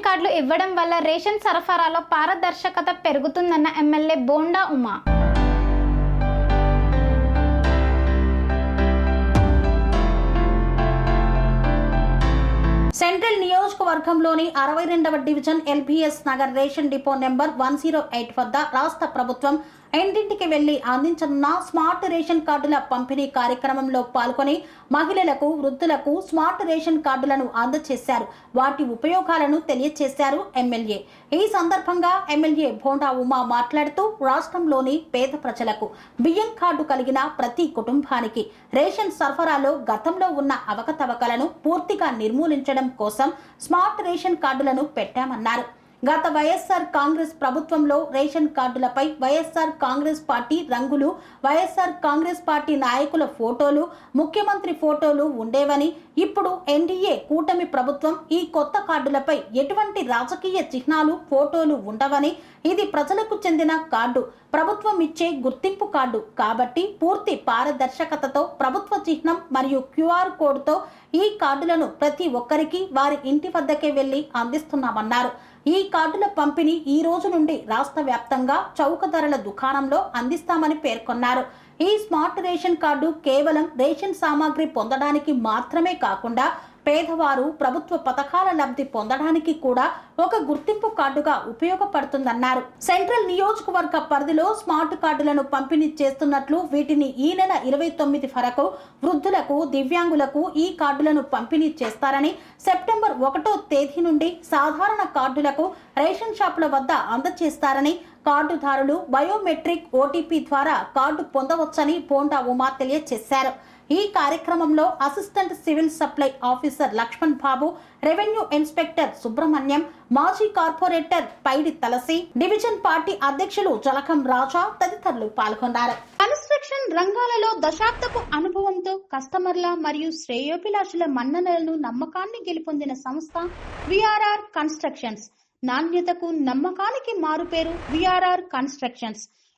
కార్డులు ఇవ్వడం వల్ల రేషన్ సరఫరాలో పారదర్శకత పెరుగుతుందన్న ఎమ్మెల్యే బోండా ఉమా. సెంట్రల్ నియోజకవర్గంలోని అరవై రెండవ division LBS Nagar ration depot number one zero eight వద్ద రాష్ట్ర ప్రభుత్వం ఇంటింటికి వెళ్ళి అందించనున్న స్మార్ట్ రేషన్ కార్డుల పంపిణీ కార్యక్రమంలో పాల్గొని మహిళలకు వృద్ధులకు స్మార్ట్ రేషన్ కార్డులను అందజేశారు. వాటి ఉపయోగాలను తెలియజేశారు ఎమ్మెల్యే. ఈ సందర్భంగా ఎమ్మెల్యే భోండా ఉమా మాట్లాడుతూ రాష్ట్రంలోని పేద ప్రజలకు బియ్యం కార్డు కలిగిన ప్రతి కుటుంబానికి రేషన్ సరఫరాలో గతంలో ఉన్న అవకతవకలను పూర్తిగా నిర్మూలించడం కోసం స్మార్ట్ రేషన్ కార్డులను పెట్టామన్నారు. గత వైఎస్ఆర్ కాంగ్రెస్ ప్రభుత్వంలో రేషన్ కార్డులపై వైఎస్ఆర్ కాంగ్రెస్ పార్టీ రంగులు వైఎస్ఆర్ కాంగ్రెస్ పార్టీ నాయకుల ఫోటోలు ముఖ్యమంత్రి ఫోటోలు ఉండేవని ఇప్పుడు ఎన్డీఏ కూటమి ప్రభుత్వం ఈ కొత్త కార్డులపై ఎటువంటి రాజకీయ చిహ్నాలు ఫోటోలు ఉండవని ఇది ప్రజలకు చెందిన కార్డు. ప్రభుత్వం ఇచ్చే గుర్తింపు కార్డు కాబట్టి పూర్తి పారదర్శకతతో ప్రభుత్వ చిహ్నం మరియు క్యూఆర్ కోడ్తో ఈ కార్డులను ప్రతి ఒక్కరికి వారి ఇంటి వద్దకే వెళ్ళి అందిస్తున్నామన్నారు. ఈ కార్డుల పంపిణీ ఈ రోజు నుండి రాష్ట్ర వ్యాప్తంగా చౌక ధరల దుకాణంలో అందిస్తామని పేర్కొన్నారు. ఈ స్మార్ట్ రేషన్ కార్డు కేవలం రేషన్ సామాగ్రి పొందడానికి మాత్రమే కాకుండా పేదవారు ప్రభుత్వ పథకాల లబ్ధి పొందడానికి కూడా ఒక గుర్తింపు కార్డుగా ఉపయోగపడుతుందన్నారు. సెంట్రల్ నియోజకవర్గ పరిధిలో స్మార్ట్ కార్డులను పంపిణీ చేస్తున్నట్లు వీటిని ఈ నెల ఇరవై తొమ్మిది వరకు వృద్ధులకు దివ్యాంగులకు ఈ కార్డులను పంపిణీ చేస్తారని సెప్టెంబర్ ఒకటో తేదీ నుండి సాధారణ కార్డులకు రేషన్ షాపుల వద్ద అందజేస్తారని కార్డుదారులు బయోమెట్రిక్ ఓటీపీ ద్వారా కార్డు పొందవచ్చని పోండా ఉమా తెలియజేశారు ఈ కార్యక్రమంలో assistant civil supply officer Lakshman Babu revenue inspector Subrahmanyam మాజీ corporator Paidi Talasi division party అధ్యక్షులు జలకం రాజా తదితరులు పాల్గొన్నారు. కన్స్ట్రక్షన్ రంగాలలో దశాబ్దపు అనుభవంతో కస్టమర్ల మరియు శ్రేయోభిలాషుల మన్ననలను నమ్మకాన్ని గెలుపొందిన సంస్థ విఆర్ఆర్ కన్స్ట్రక్షన్స్. నాణ్యతకు నమ్మకానికి మారుపేరు VRR constructions.